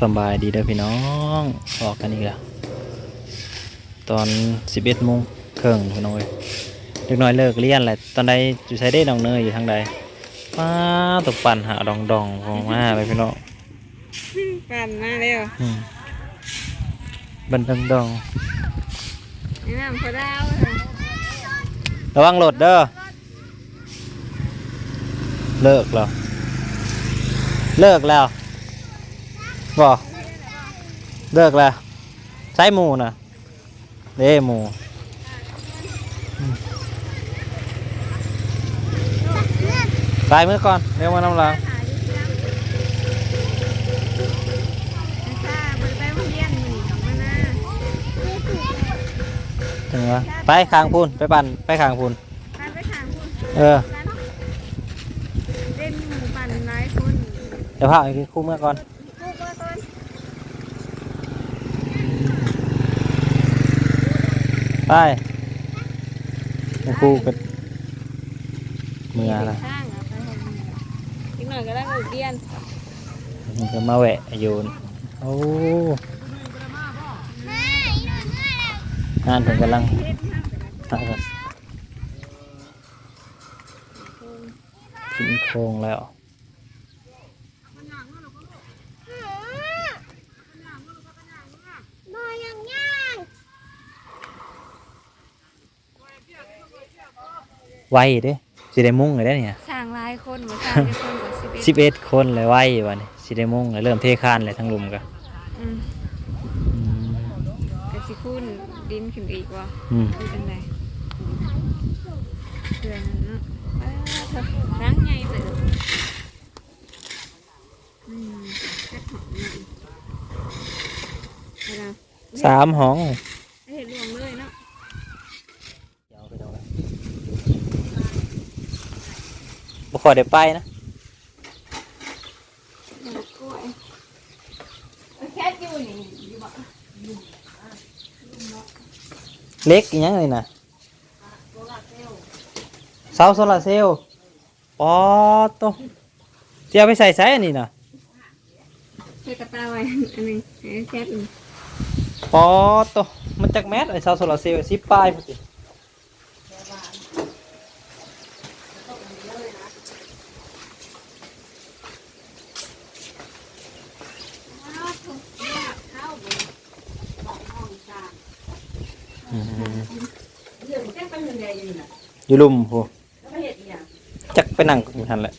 สำบายดีเด้อพี่น้องออกกันอีกแล้วตอน11โมงครึ่งพี่น้องเอ้ยเด็กน้อยเลิกเรียนแหละตอนใดอยู่ไซเด้น้องเนยอยู่ทางใดป้าตกปั่นหาดองดองๆของมาเลยพี่น้องปั่นมาเร็วอืมบันดองดองนี่น้ำพอดาวๆระวังรถเด้อเลิกแล้วเลิกแล้ว บอกเลิกแล้วใช้หมูนะเด้หมูตายมือก่อนเรียกว่าน้ำล้างถ่ายดิจ้าบริไปโรงเรียนมันของมันนะถึงวะไปคางพูนไปปั่นไปคางพูนไปไปถามคุณเออเล่นหมูปั่นหลายคนเดี๋ยวพาไปกินคู่เมื่อก่อน พวกว่าต้น ไปไปคู่กันเมื่อละข้างอะไปเห็นอีกหน่อยก็ได้โรงเรียนมันก็มาแหวะอยู่นี่โอ้งานถึงกำลังทำกันกินโครงแล้ว บ่ยังย่าง ไวเด้สิได้มุ่งเลยได้เนี่ยสร้างหลายคนมาสร้างได้คนกว่าสิบเอ็ดสิบเอ็ดคนเลยไววันนี้สิได้มุ่งเลยเริ่มเทคานเลยทั้งลุมกันอืมกสิคุณดินขึ้นอีกว่ะอืมคือจังไดเพื่อนนั่นเนาะเอ้อเถอะล้างไงเต๋ออืมแค่หอมหน่อยเอาล่ะสามห้อง ไม่เห็นรวมเลยเนาะ บุคอยได้ไปนะดอกกล้วยเอาแค่อยู่นี่อยู่บ่เล็กอีกยังเลยนะเสาโซลาร์เซลล์ปอดโตจะเอาไปใส่ไซอันนี้นะใส่กระตาไว้อันหนึงให้แค่อื่นปอดโตมันจากแมสไอเสาโซลาร์เซลล์สิบปลายพอดี อยู่ลุ่มโหจักไปนั่งอยู่ทันแหละ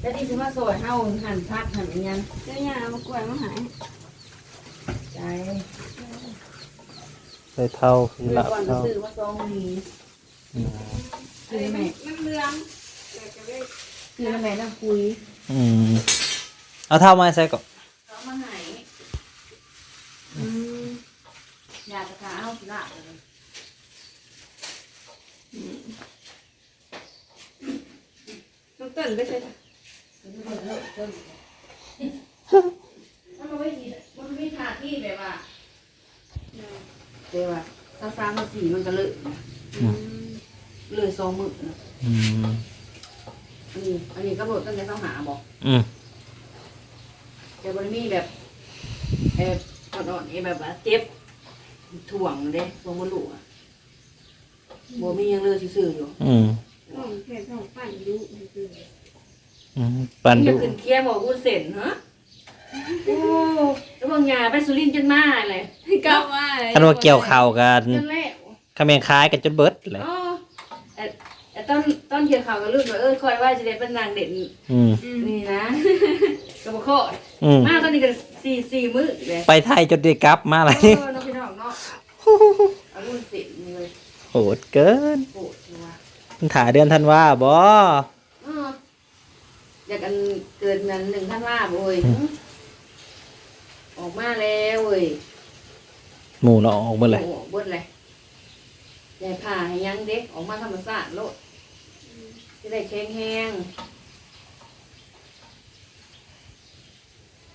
แต่ที่สิมาซอยเฮาหันพักหั่นอีหยังเจ้าหญ้ามากล้วยมาหายใจใส่เท่าเมื่ละเท่าซื้อมาซองนี้ซื้อแม่มันเรืองซื้อแม่น้ำคุยอืมเอาเท่ามาใส่ก่อน เขามาให้ อืม อ ยากจะขาเฮาสิละเลยน้องเต้นไปใส่ซื้อมาเถอะเพิ่นมันไม่ดีมันไม่ทาที่แบบว่าเดี๋ยวว่าถ้าสามสี่มันก็เลอะเลยสองมืออืมอันนี้อันนี้ก็บ่ตั้งแต่เช้าหาบอกอืมแต่บ่ได้มีแบบเอออ่อนๆแบบว่าเจ็บ ถ่วงเด้บ่บ่รู้อะบ่มีหยังเลยซื่อๆอยู่อืมน้องแค่ท้องปั่นอยู่คืออืมปันจะดูขึ้นเคียงบอกวุ้นเส้นฮะโอ้แล้วบางยาไปสุรินทร์จนมาเลยก็ว่าคันว่าเกี่ยวข่าวกันจนแล้ว คำเมงคล้ายกันจนเบิดเลยอ๋อแต่แต่ต้นต้นเกี่ยวข่าวกับลูกว่าเออคอยว่าจะได้เป็นนางเด่นอืมอืมนี่นะกระบอกข้ออืมมาตอนนี้ก็สี่สี่มื้อเลยไปไทยจนได้กลับมาอะไรเออน้องพี่น้อง เนาะเอาวุ้นเส้นนี่เลยโหดเกินโปดเลยว่ะมันถ่าเดือนธันวาบ่เอออยากกันเกิดนั้นหนึ่งท่านว่าบ่เว้ยออกมาแล้วเว้ยหมูเราะออกหมดเลย โอ้โหเบดเลยยายผ่าให้ยังเด็กออกมาธรรมศาสตร์โลดจะได้แข็งแห้ง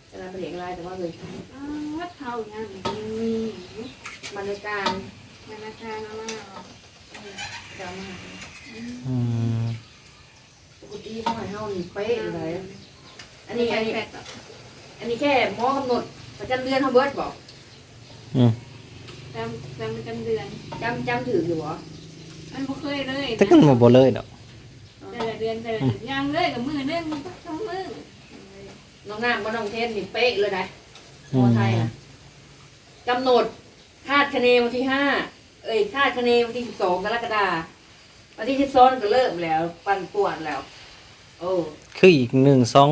จะรับไปเลี้ยงลายแต่ว่าเลย อ้าววัดเท่าอย่างนี้มี บรรยากาศบรรยากาศเอามาเอาจะมาอืมปกติห้อยเฮานี่เป๊ะเลยอันนี้อันนี้แปลกๆอันนี้แค่หมอกำหนดประจำเดือนเขาเบิร์ดบอกอืมจำจำประจำเดือนจำจำถืออยู่เหรอมันบ่เคยเลยแต่ก็บ่บ่เลยดอกแต่ละเดือนแต่ละเดือนย่างเลยกับมือเด้มันก็ต้องมือน้องน้ำกับน้องเทนนี่เป๊ะเลยนะอืมอมไทยนะกำหนด คาดคะเนวันที่ห้าเอ้ยคาดคะเนวันที่สิบสองกรกฎาคมวันที่สิบสองก็เริ่มแล้ว ปั่นป่วนแล้ว โอ้คืออีกหนึ่งสอง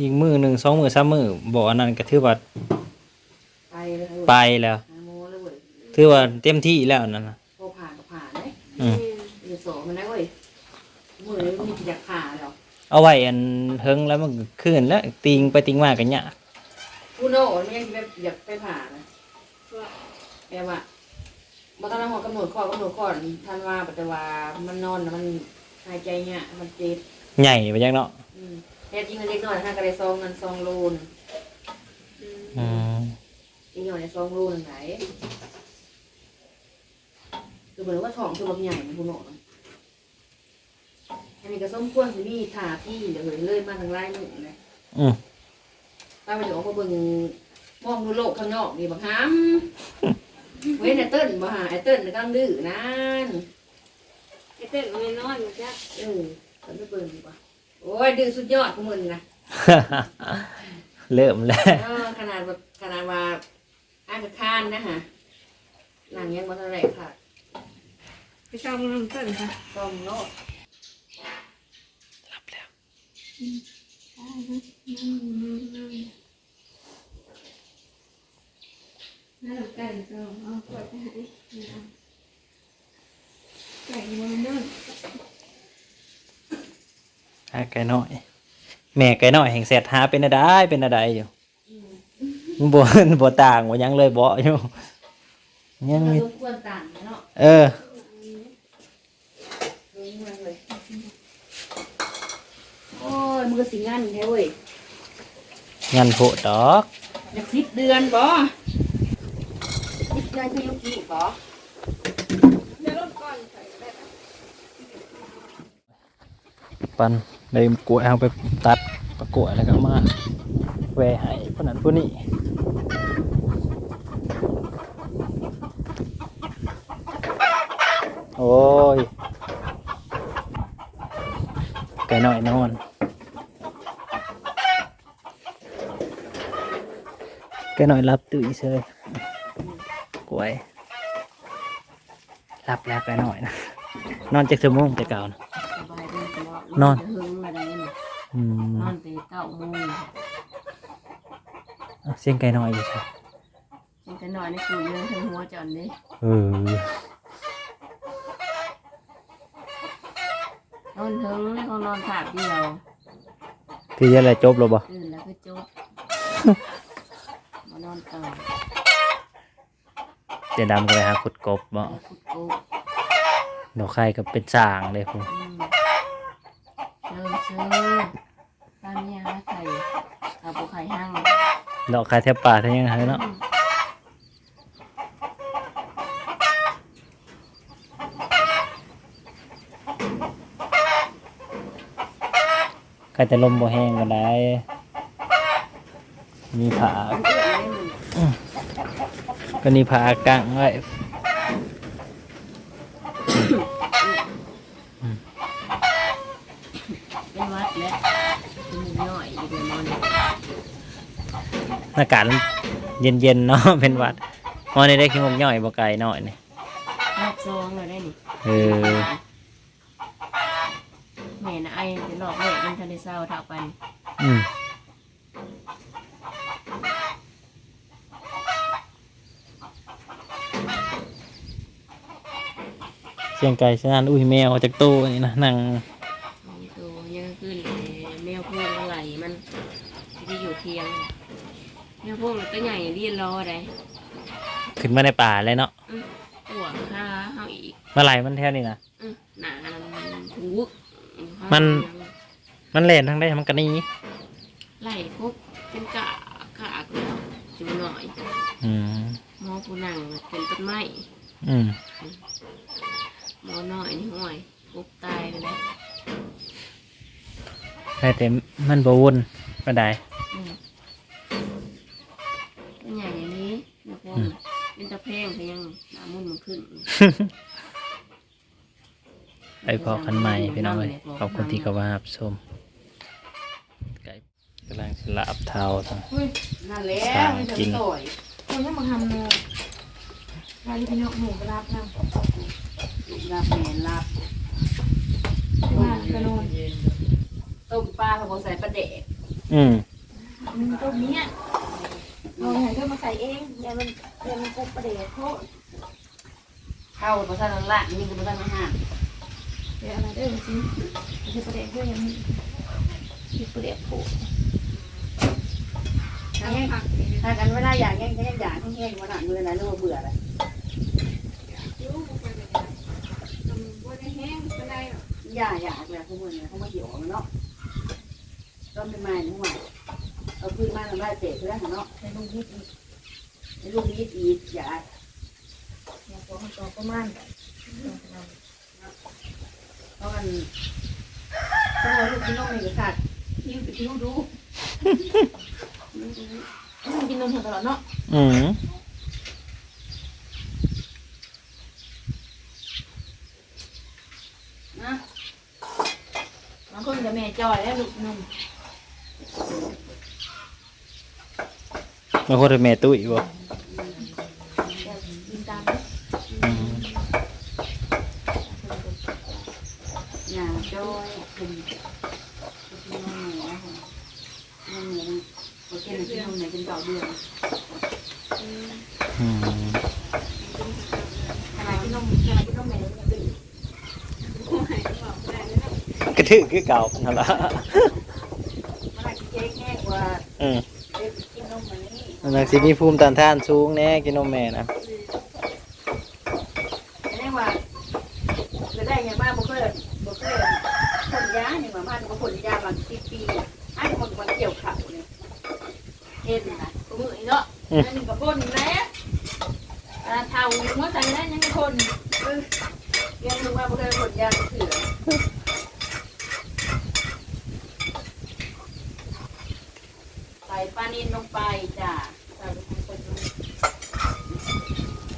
อีกมือหนึ่งสองมือสามมือบอกอันนั้นก็ถือว่าไปเลยไปแล้วหาโมเลยเว้ยถือว่าเต็มที่แล้วนั่นนะพอผ่านก็ผ่านเลยอืมเดี๋ยวสองมันนะเว้ยมือนี้มันอยากผ่าแล้วเอาไว้อันเฮิงแล้วมันก็ขึ้นแล้วติงไปติงมากันยากกูโน่มันยังแบบอยากไปผ่านะ ว่า แปลว่าบ่ต้องหัวกำหนดข้อกำหนดข้อทันว่าปัจจุบันมันนอนน่ะมันหายใจเนี่ยากมันเจ็บใหญ่ไปจังเนาะอืมแท้จริงมันเล็กน้อยถ้าก็ได้ซองเงินซองโลนอืมอืมอีกหน่อยในซองโลนไหนคือเหมือนว่าท้องคือแบบใหญ่มันคุณโน่นะอันนี้ก็ส้มควรสิมีถาที่เดี๋ยวเห็นเลยมาทางไร่หนึ่งเลยอืม ป้าไปเดี๋ยวออกมาเบิ่งมองดูโลกข้างนอกนี่บักฮัม เว้นไอ้เติ้ลบ่หาไอ้เติ้ลกำลังดื้อนั่นไอ้เต้นมันไม่นอนมันจะเออเติ้ลไปเบิ่งดีกว่าโอ้ยดื้อสุดยอดของมึงนะเริ่มแล้วเออขนาดแบบขนาดว่าอ่านกับคานนะฮะหนังยังบ่เท่าไหรค่ะไปชอบมันเต้นค่ะซองโลดรับแล้ว น่าหลับไก่ก็เอาขวดไปให้ไก่มันนั่นหาไก่น้อย แม่ไก่น้อยแห่งเสร็จหาเป็นอะไรเป็นอะไรอยู่มันบ่บ่ต่างว่ายังเลยบ่อยู่ยังมันมีสมควรต่างเนาะเออรู้เมืองเลยโอ้ยมือก็สิงันแท้เว้ยงันโพดดอกอยากสิบเดือนบ่ สิบเดือนคือยุกิบ่เดี๋ยวรถก่อนใส่ได้ไหมปันได้กล้วยเอาไปตัดประกวดแล้วก็มาแหวให้ผู้นั้นผู้นี้โอ้ยไก่น้อยนอนไก่น้อยรับตื่นเฉยกล้ วยรับแล้วไก่น้อยนะนอนจากชั่วโมงแต่เก่านะ สบายดีตลอดนอน จะหึงอะไรนี่อืมนอนแต่เก้าโมงเอาเสียงไก่น้อยอยู่ใช่ยังจะนอนในคุยเรื่องทั้งหัวจอนเด้เออนอนถึงเขานอนถาบเดียวที่จะอะไรจบแล้วบ่ตื่นแล้วก็จบมานอนต่อ เจดำก็ไปหาขุดกบบ่ไปฟุตโกดอกไข่ก็เป็นสร้างเลยพูอืมเชิญเชิญตามเนี่ยหาไข่เอาปูไข่ห้างดอกไข่แทบป่าทั้งยังไงเนาะไข่แต่ลมบ่แห้งก็ได้ มีผา มันเอื้อเลยมึงก็นี่ผากังไว้เป็นวัดแล้วเป็นหมูย่อยอยู่เดี๋ยวนอนอากาศมันเย็นๆเนาะเป็นหวัดมอนี่ได้ขี้มกย่อยบ่ไกลหน่อยนี่รอบซองเลยได้นี่เออแม่น่ะไอ้เป็นหลอกแม่มันทันได้เศร้าเท่าปัน อืม เสียงไก่เสียงอันอุ้ยแมวออกจากตู้นี่นะนั่งมีตัวยังขึ้นแมวพูดอะไรมันที่อยู่เทียงแมวพูดมันก็ใหญ่เรียนรออะไรขึ้นมาในป่าเลยเนาะหัวข้าเฮาอีกเมื่อไหร่มันแท้นี่นะอื้อหนามันถูกมัน มันเล่นทั้งได้มันกันนี้ไล่พบเป็นกะกะแล้วจูหน่อยอืมหมอผู้นั่งเป็นต้นไม้อืม หมอน้อยนี่ห่วยปุ๊บตายไปแล้วใช่แต่มันบวุ่นก็ได้อืมเป็นแพงก็ยังหน้ามุ่นมันขึ้นไปพอกันใหม่พี่น้องเลยขอบคุณที่เข้ามารับชมไก่กำลังสลับเท้าทั้งนั่นแหละสร้างไม่จะกินสวยคนยังมาทำโนรายพี่น้องหมูกระลาบน้ำ ลูกลาบแม่นลาบว่ากระโนนต้มปลาเขาบอกใส่ปลาเดกอืมมันต้มเนี้ยเอาไงก็มาใส่เองอย่ามันอย่ามันกุบประเดี๋ยวโทษเข้าภาษาละนี่คือภาษาห้าเดี๋ยวอะไรเด้อจริงจะประเดี๋ยวเพื่อนยังมีมีประเดี๋ยวโผล่ถ้าแห้งถ้ากันเวลาอยากแห้งก็ยังอยากแห้งๆมาหนักมือนะนึกว่าเบื่อเลยยูบุกไปเลยมันบ่ได้แห้งก็ได้หรอก อ ย่าอยากเลยเขาเมื่อเนี่ยเขามาเหี่ยวมันเนาะต้นเป็นไม้นี่หว่าเอาพื้นไม้ทำได้เตะเพื่อนเนาะในลูกนิดอีกไอ้ลูกนี้อีกอย่าอย่างตัวของตัวประมาณแบบเพราะมันเพราะว่าลูกพี่น้องนี่ก็ขาดยิ้วไปยิ้วดูกินนมตลอดเนาะอืม นะ บาง คนจะแม่จอยแล้วลูกนมบางคนเป็นแม่ตุ้ยบ่กินตามอืมอย่าจ้อยคุณคุณน้องหนูนะคุณน้องหนูนะโอเคนะพี่น้องไหนเป็นเก่าเดือน อืม ขนาดพี่น้องขนาดพี่น้องแม่ยังตื่น กระทือคือเก่านั่นละขนาดพี่เจ๊แห้งกว่าอืมเด็กกินนมมันนี่นั่นแหละสิมีภูมิต้านทานสูงแน่กินนมแม่นะแน่ว่าจะได้ยังบ้างบ่เคยบ่เคยคนยาเนี่ยมาบ้านบ่คนยาบางสิบปีไอ้คนคนเกี่ยวข่าวเนี่ยเห็นนะมือเนาะอันนี้กับคนแล้วเท่าหัวใจแล้วยังคนเรียนรู้ว่าบ่เคยคนยาเถื่อใส่ ปลานินลงไปจ้ะใส่ลงไป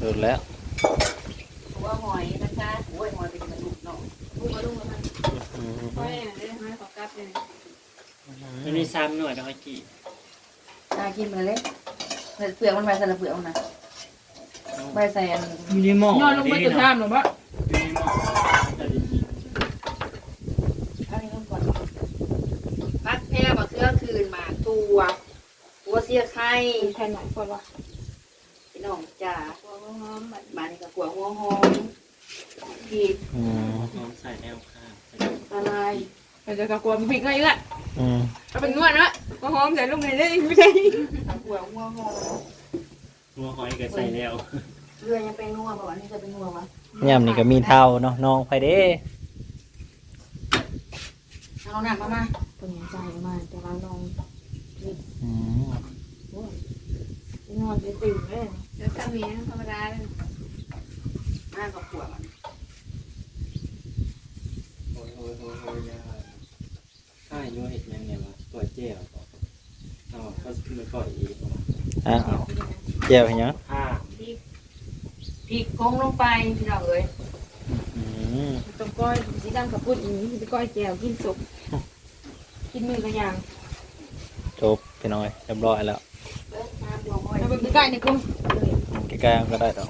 ดูแล้วหัวหอยนะคะโอ้ยหอยเป็นกระดูกเนาะลูกกระดูกมันอืมค่อยได้ให้ขอกลับเลยมันมีซ้ำหน่อยนะกี่น่ากินมาเลยเปลือกมันไปใส่เปลือกมันนะไปใส่อันมีในหม้อนอนลงไปจุดท่ามหรือเปล่ามีในหม้อจะได้ยินอันนี้ก่อนพักแพร่มาเครื่องคืนมาตัวหัว เสียไข่แทนหน่อยคนว่าพี่น้องจ้าตัวหอมแบบมาในกระกัวหัวหอมผิดอืมน้องใส่แนวข้างละลายเราจะกระกลัวมันผิดง่ายเลยอืมเอาเป็นนวดนะก็หอมใส่ลงในได้ไม่ใช่กระกัวหัวหอมหัวหอยก็ใส่แล้วเรือยังเป็นนัวป่ะวะนี่จะเป็นนัววะย่ำนี่ก็มีเท่าเนาะน้องไปเด้เอาหนักมามาเป็นใจมากแต่เราลองอืม นอนไปตื่นเลยเดี๋ยวทำนี้ธรรมดาเลยหน้ากระกัวมันโอ้ยโอ้ยโอ้ยโอ้ยยาข้ายัวเห็ดยังไงวะตัวเจ้าก็เอาก็ขึ้นไปก่อยอีกอ้าวเจียวเห็นยังข้าพริกกงลงไปพี่น้องเอ้ยอืมต้มก้อยสีดำกับปุ้นอีนี้จะก้อยแก้วกินสุกกินมือกันอย่างจบพี่น้อยเรียบร้อยแล้วเอ้ยน้ำหัวห อยเราไปใกล้ๆในกลุ่มใกล้ๆก็ได้ดอก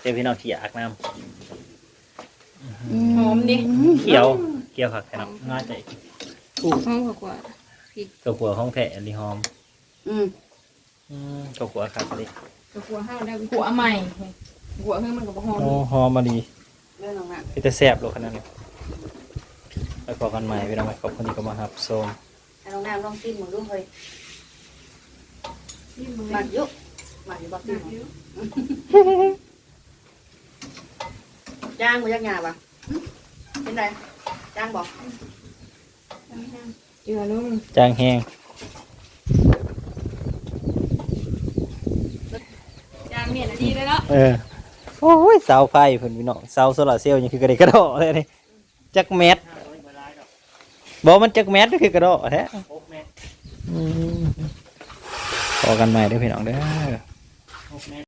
เจ้าพี่น้องขี้อยากน้หอมดิำเขียวเขียวผักแค่น้ง่ายใจหอมกว่าำตัวขัวของแท้ลีหอมอืมอืมตัวขัวครับดิกับหัวห้าวได้หัวใหม่หัวเพิ่งมันกับหอมโอ้หอมมาดี เรื่องของน้พี่จะแซ่บโลกขนาดนี้ไปพอกันใหม่พี่น้องขอบคุณที่เข้ามาครับโซมำให้น้องน้ำลองกินหมึงดูเฮ้ยที่มือหมักอยุ หมักอยู่บักหนัซี่กอยู่จ้างมาจากงานปะเป็นไรจ้างบอกเจือลุงจางแห้งจานเมียนดีเลยเนาะเออโอ้ยเสาไฟเพิ่นพี่น้องเสาโซลาร์เซลล์ยังคือกระเดกกระโดดเลยนี่จักแมทข้าร้อยบาทดอกบอกมันจักแมทก็คือกระโดดแท้หกเม็ดอืมพ อกันใหม่เด้อพี่น้องเด้อ